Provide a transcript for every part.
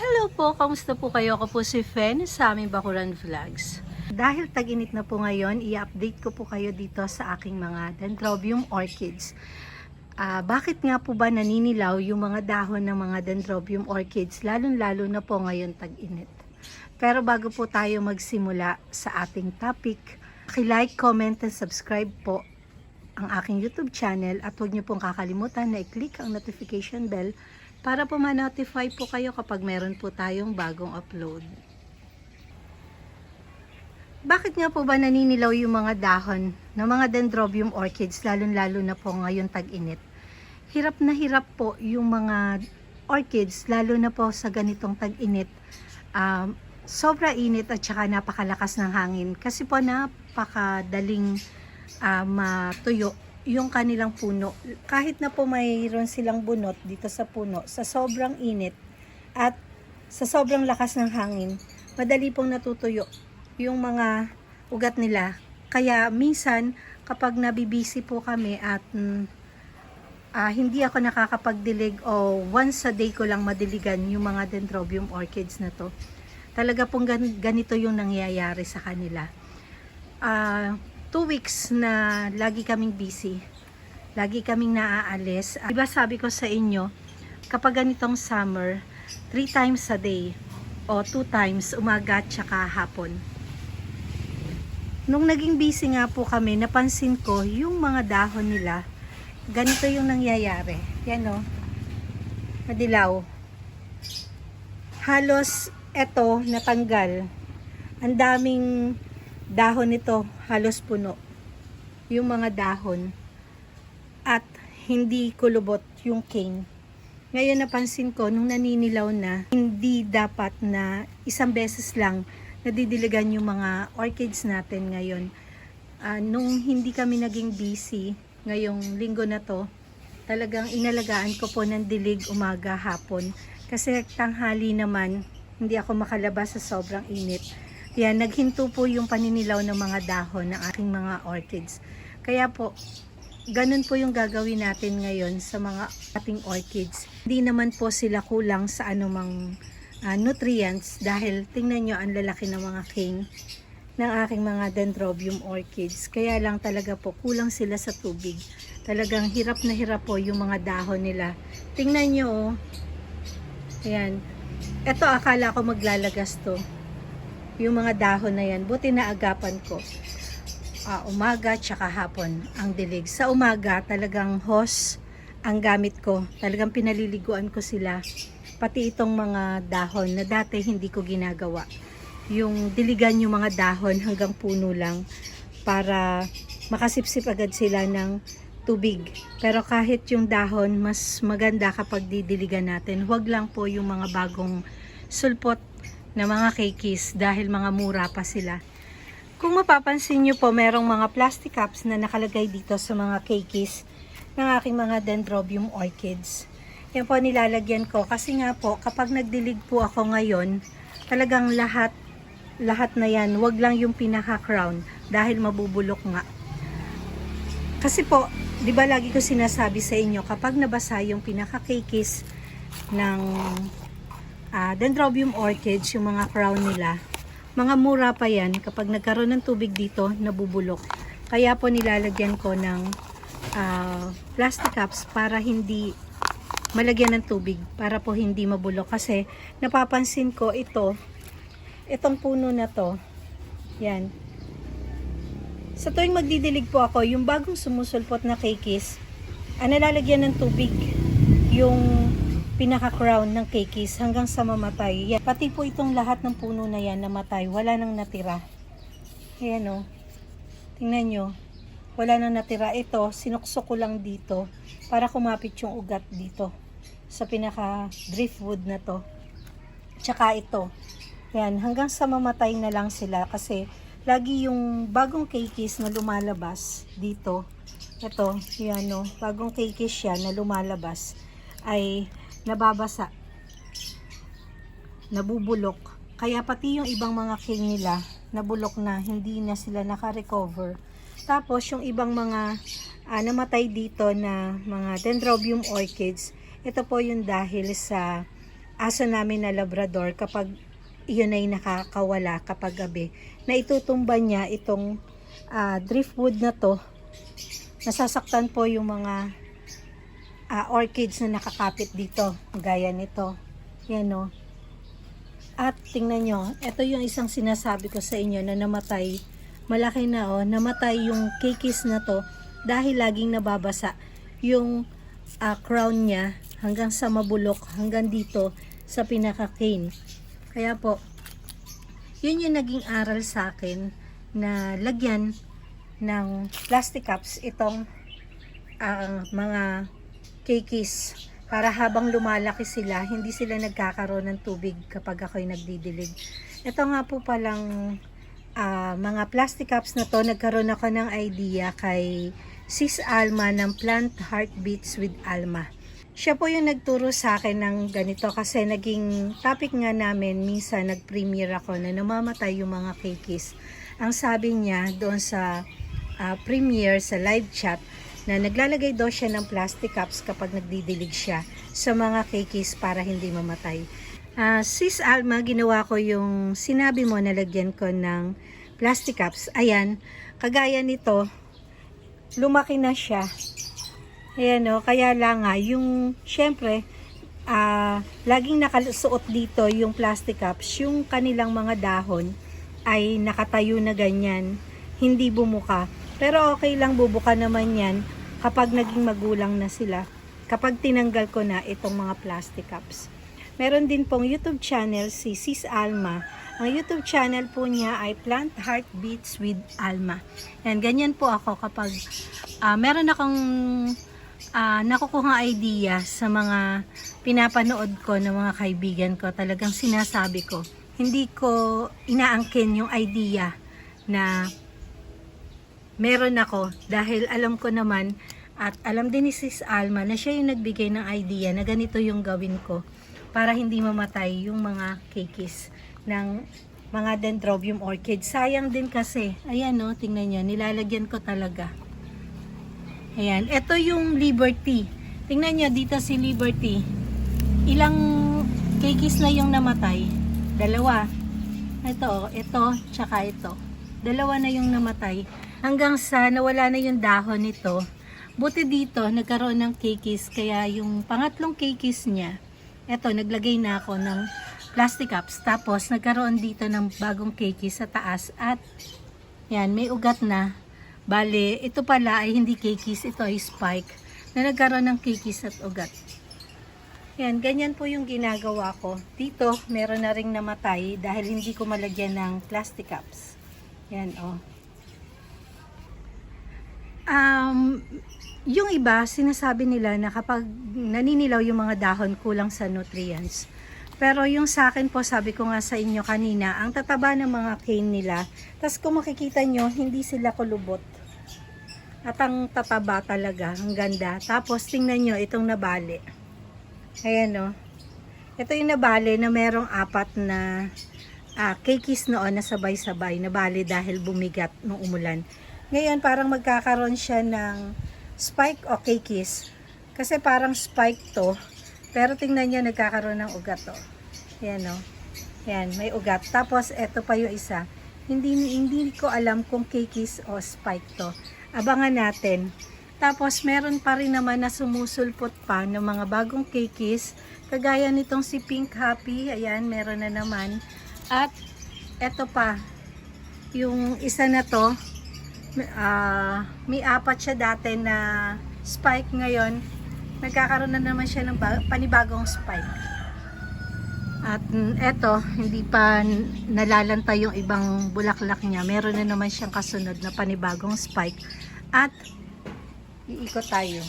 Hello po, kamusta po kayo? Ako po si Fen sa aming Bakuran Vlogs. Dahil tag-init na po ngayon, i-update ko po kayo dito sa aking mga Dendrobium orchids. Ah, bakit nga po ba naninilaw yung mga dahon ng mga Dendrobium orchids, lalong-lalo na po ngayon tag-init? Pero bago po tayo magsimula sa ating topic, like, comment, and subscribe po ang aking YouTube channel at huwag niyo pong kakalimutan na i-click ang notification bell para po ma-notify po kayo kapag meron po tayong bagong upload. Bakit nga po ba naninilaw yung mga dahon ng mga dendrobium orchids lalong-lalo na po ngayon tag-init? Hirap na hirap po yung mga orchids lalo na po sa ganitong tag-init. Um, sobra init at saka napakalakas ng hangin kasi po napakadaling ah, matuyo yung kanilang puno. Kahit na po mayroon silang bunot dito sa puno, sa sobrang init at sa sobrang lakas ng hangin, madali pong natutuyo yung mga ugat nila. Kaya minsan, kapag nabibisi po kami at ah, hindi ako nakakapagdilig o once a day ko lang madiligan yung mga dendrobium orchids na to, talaga pong gan- ganito yung nangyayari sa kanila. Ah, two weeks na lagi kaming busy. Lagi kaming naaalis. Diba sabi ko sa inyo, kapag ganitong summer, three times a day o two times, umaga at saka hapon. Nung naging busy nga po kami, napansin ko yung mga dahon nila, ganito yung nangyayari. Yan o, madilaw. Halos eto natanggal. Ang daming dahon nito, halos puno. Yung mga dahon. At hindi kulubot yung cane. Ngayon napansin ko, nung naninilaw na, hindi dapat na isang beses lang nadidiligan yung mga orchids natin ngayon. Ah, nung hindi kami naging busy, ngayong linggo na to, talagang inalagaan ko po ng dilig umaga, hapon. Kasi tanghali naman, hindi ako makalabas sa sobrang init. Yan, naghinto po yung paninilaw ng mga dahon ng aking mga orchids. Kaya po, ganun po yung gagawin natin ngayon sa mga ating orchids. Hindi naman po sila kulang sa anumang ah, nutrients dahil tingnan nyo ang lalaki ng mga cane ng aking mga dendrobium orchids. Kaya lang talaga po kulang sila sa tubig. Talagang hirap na hirap po yung mga dahon nila. Tingnan nyo oh. Ayan. Ito akala ko maglalagas to. Yung mga dahon na yan. Buti na agapan ko. Ah, umaga tsaka hapon ang dilig. Sa umaga talagang hose ang gamit ko. Talagang pinaliliguan ko sila. Pati itong mga dahon na dati hindi ko ginagawa. Yung diligan yung mga dahon hanggang puno lang para makasipsip agad sila ng tubig. Pero kahit yung dahon, mas maganda kapag didiligan natin. Huwag lang po yung mga bagong sulpot na mga keikis dahil mga mura pa sila. Kung mapapansin nyo po, merong mga plastic cups na nakalagay dito sa mga keikis ng aking mga dendrobium orchids. Yan po nilalagyan ko kasi nga po kapag nagdilig po ako ngayon, talagang lahat lahat na yan, wag lang yung pinaka-crown dahil mabubulok nga. Kasi po, 'di ba lagi ko sinasabi sa inyo kapag nabasa yung pinaka-keikis ng ah, dendrobium orchids, yung mga crown nila, mga mura pa yan. Kapag nagkaroon ng tubig dito, nabubulok. Kaya po nilalagyan ko ng ah, plastic cups para hindi malagyan ng tubig para po hindi mabulok. Kasi napapansin ko ito itong puno na to yan. Sa tuwing magdidilig po ako yung bagong sumusulpot na keikis ang nalalagyan ng tubig yung pinaka crown ng keikis hanggang sa mamatay. Yan. pati po itong lahat ng puno na yan namatay wala nang natira. Ayan o tingnan nyo. Wala nang natira. Ito sinuksok ko lang dito para kumapit yung ugat dito sa pinaka driftwood na to. Tsaka ito. Yan hanggang sa mamatay na lang sila kasi lagi yung bagong keikis na lumalabas dito. Ito yan no bagong keikis siya na lumalabas ay nababasa nabubulok kaya pati yung ibang mga king nila nabulok na hindi na sila naka-recover tapos yung ibang mga ah, namatay dito na mga dendrobium orchids, ito po yung dahil sa aso namin na Labrador kapag iyon ay nakakawala kapag gabi. Na itutumba niya itong ah, driftwood na to. Nasasaktan po yung mga ah, orchids na nakakapit dito. Gaya nito. Yan o. At tingnan nyo, ito yung isang sinasabi ko sa inyo na namatay. Malaki na oh, namatay yung kikis na to dahil laging nababasa yung ah, crown niya hanggang sa mabulok, hanggang dito sa pinaka-cane. Kaya po, yun yung naging aral sa akin na lagyan ng plastic cups itong ang mga kikis para habang lumalaki sila, hindi sila nagkakaroon ng tubig kapag ako'y nagdidilig. Ito nga po palang ah, mga plastic cups na to, nagkaroon ako ng idea kay Sis Alma ng Plant Heartbeats with Alma. Siya po yung nagturo sa akin ng ganito kasi naging topic nga namin, minsan nag-premiere ako na namamatay yung mga kikis. Ang sabi niya doon sa ah, premiere, sa live chat, na naglalagay daw siya ng plastic cups kapag nagdidilig siya sa mga kikis para hindi mamatay. Ah, sis Alma, ginawa ko yung sinabi mo na lagyan ko ng plastic cups. Ayan, kagaya nito, lumaki na siya. Ayan o, kaya lang nga, yung, syempre, ah, laging nakasuot dito yung plastic cups, yung kanilang mga dahon ay nakatayo na ganyan, hindi bumuka. Pero okay lang bubuka naman yan kapag naging magulang na sila, kapag tinanggal ko na itong mga plastic cups. Meron din pong YouTube channel si Sis Alma. Ang YouTube channel po niya ay Plant Heartbeats with Alma. Yan, ganyan po ako kapag ah, meron akong ah, nakukuha idea sa mga pinapanood ko ng mga kaibigan ko. Talagang sinasabi ko. Hindi ko inaangkin yung idea na meron ako dahil alam ko naman at alam din ni Sis Alma na siya yung nagbigay ng idea na ganito yung gawin ko para hindi mamatay yung mga kikis ng mga dendrobium orchid. Sayang din kasi, ayan no, tingnan nyo, nilalagyan ko talaga. Ayan, ito yung Liberty. Tingnan nyo, dito si Liberty. Ilang kikis na yung namatay? Dalawa. Ito, ito, tsaka ito. Dalawa na yung namatay. Hanggang sa nawala na yung dahon nito. Buti dito, nagkaroon ng kikis. Kaya yung pangatlong kikis niya, eto, naglagay na ako ng plastic cups. Tapos, nagkaroon dito ng bagong kikis sa taas. At, yan, may ugat na. Bale, ito pala ay hindi kikis, ito ay spike. Na nagkaroon ng kikis at ugat. Yan, ganyan po yung ginagawa ko. Dito, meron na ring namatay dahil hindi ko malagyan ng plastic cups. Yan, oh. Um, yung iba, sinasabi nila na kapag naninilaw yung mga dahon, kulang sa nutrients. Pero yung sa akin po, sabi ko nga sa inyo kanina, ang tataba ng mga cane nila, tas kung makikita nyo, hindi sila kulubot. At ang tataba talaga, ang ganda. Tapos tingnan nyo, itong nabali. Ayan o. Ito yung nabali na merong apat na ah, kikis noon na sabay-sabay. Nabali dahil bumigat nung umulan. Ngayon, parang magkakaroon siya ng spike o kikis. Kasi parang spike to. Pero tingnan nyo, nagkakaroon ng ugat to. Yan o. Yan, may ugat. Tapos, eto pa yung isa. Hindi, hindi ko alam kung kikis o spike to. Abangan natin. Tapos, meron pa rin naman na sumusulpot pa ng mga bagong kikis. Kagaya nitong si Pink Happy. Ayan, meron na naman. At, eto pa. Yung isa na to, ah, may apat siya dati na spike ngayon. Nagkakaroon na naman siya ng ba- panibagong spike. At eto, hindi pa nalalanta yung ibang bulaklak niya. Meron na naman siyang kasunod na panibagong spike. At iikot tayo.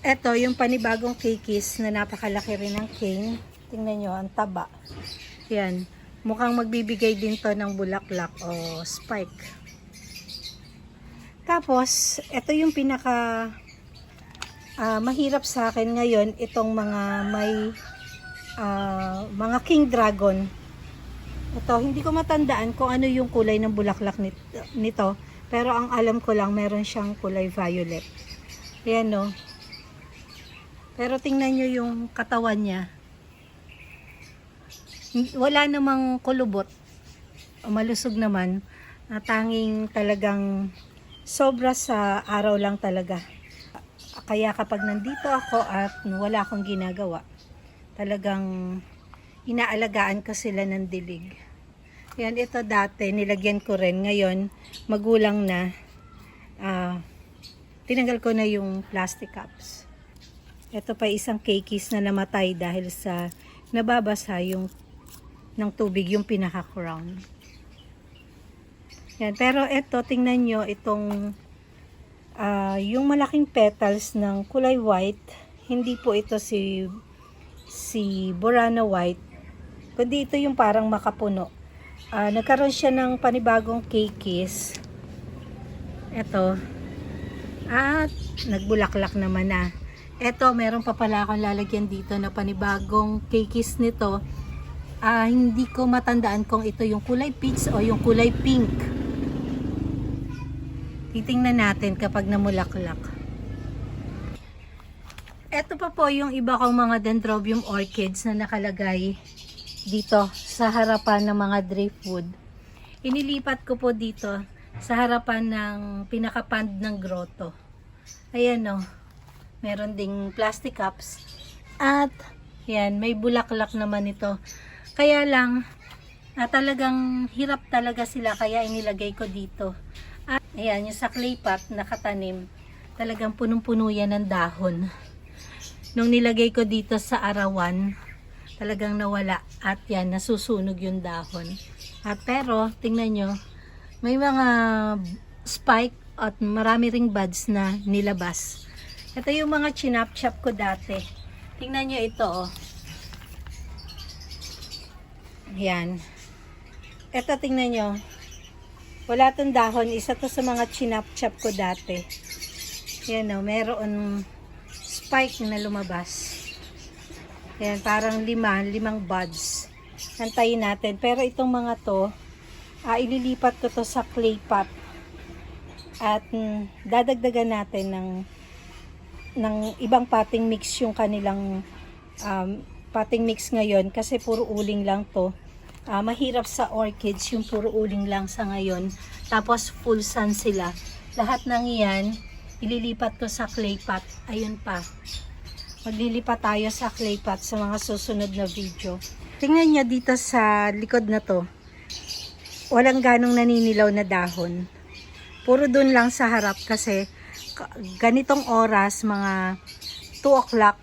Eto, yung panibagong kikis na napakalaki rin ng cane. Tingnan nyo, ang taba. Yan. Mukhang magbibigay din to ng bulaklak o spike. Tapos, ito yung pinaka ah, mahirap sa akin ngayon itong mga may ah, mga king dragon. Ito, hindi ko matandaan kung ano yung kulay ng bulaklak nito. Pero ang alam ko lang, meron siyang kulay violet. Ayan no. Pero tingnan nyo yung katawan niya. Wala namang kulubot. Malusog naman. Na tanging talagang sobra sa araw lang talaga. Kaya kapag nandito ako at wala akong ginagawa, talagang inaalagaan ko sila ng dilig. Yan, ito dati, nilagyan ko rin. Ngayon, magulang na. Ah, tinanggal ko na yung plastic cups. Ito pa isang cakeys na namatay dahil sa nababasa yung ng tubig yung pinaka-crown. Yan, pero ito, tingnan nyo, itong ah, yung malaking petals ng kulay white, hindi po ito si si Burana White, kundi ito yung parang makapuno. Ah, nagkaroon siya ng panibagong cakeys. Ito. At nagbulaklak naman na. Ito, meron pa pala akong lalagyan dito na panibagong cakeys nito. Ah, hindi ko matandaan kung ito yung kulay peach o yung kulay pink. Titingnan natin kapag namulaklak. Ito pa po yung iba kong mga dendrobium orchids na nakalagay dito sa harapan ng mga driftwood. Inilipat ko po dito sa harapan ng pinakapand ng grotto. Ayan o. Meron ding plastic cups. At yan, may bulaklak naman ito. Kaya lang, na talagang hirap talaga sila kaya inilagay ko dito. At ayan, yung sa clay pot nakatanim, talagang punong-puno yan ng dahon. Nung nilagay ko dito sa arawan, talagang nawala at yan, nasusunog yung dahon. At pero, tingnan nyo, may mga spike at marami ring buds na nilabas. Ito yung mga chinap-chap ko dati. Tingnan nyo ito, oh. Yan. Ito, tingnan nyo. Wala tong dahon. Isa to sa mga chinap-chap ko dati. Yan, oh. Meron spike na lumabas. Yan, parang lima, limang buds. Antayin natin. Pero itong mga to, ah, ililipat ko to sa clay pot. At mm, dadagdagan natin ng ng ibang potting mix yung kanilang um, potting mix ngayon kasi puro uling lang to. Ah, mahirap sa orchids yung puro uling lang sa ngayon. Tapos full sun sila. Lahat ng yan, ililipat ko sa clay pot. Ayun pa. Maglilipat tayo sa clay pot sa mga susunod na video. Tingnan nyo dito sa likod na to. Walang ganong naninilaw na dahon. Puro dun lang sa harap kasi ka- ganitong oras, mga 2 o'clock,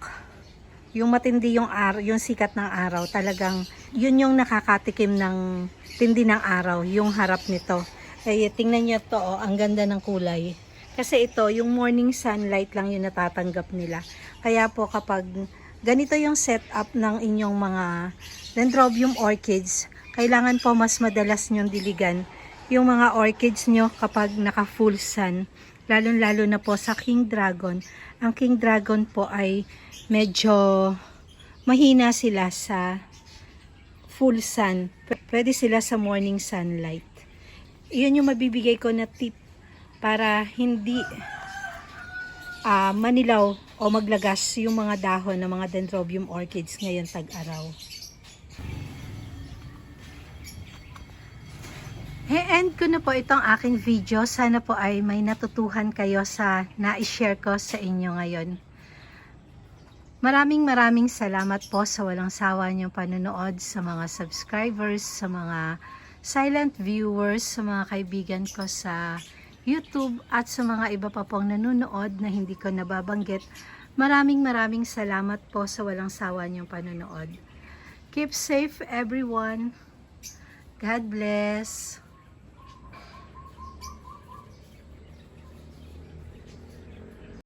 yung matindi yung araw, yung sikat ng araw, talagang yun yung nakakatikim ng tindi ng araw, yung harap nito. Eh, tingnan nyo to, oh, ang ganda ng kulay. Kasi ito, yung morning sunlight lang yung natatanggap nila. Kaya po kapag ganito yung setup ng inyong mga dendrobium orchids, kailangan po mas madalas nyong diligan yung mga orchids nyo kapag naka full sun. Lalo-lalo na po sa king dragon. Ang king dragon po ay medyo mahina sila sa full sun. Pwede sila sa morning sunlight. Iyon yung mabibigay ko na tip para hindi ah, manilaw o maglagas yung mga dahon ng mga dendrobium orchids ngayon tag-araw. I-end ko na po itong aking video. Sana po ay may natutuhan kayo sa na-share ko sa inyo ngayon. Maraming maraming salamat po sa walang sawa niyong panonood, sa mga subscribers, sa mga silent viewers, sa mga kaibigan ko sa YouTube at sa mga iba pa pong nanonood na hindi ko nababanggit. Maraming maraming salamat po sa walang sawa niyong panonood. Keep safe everyone. God bless.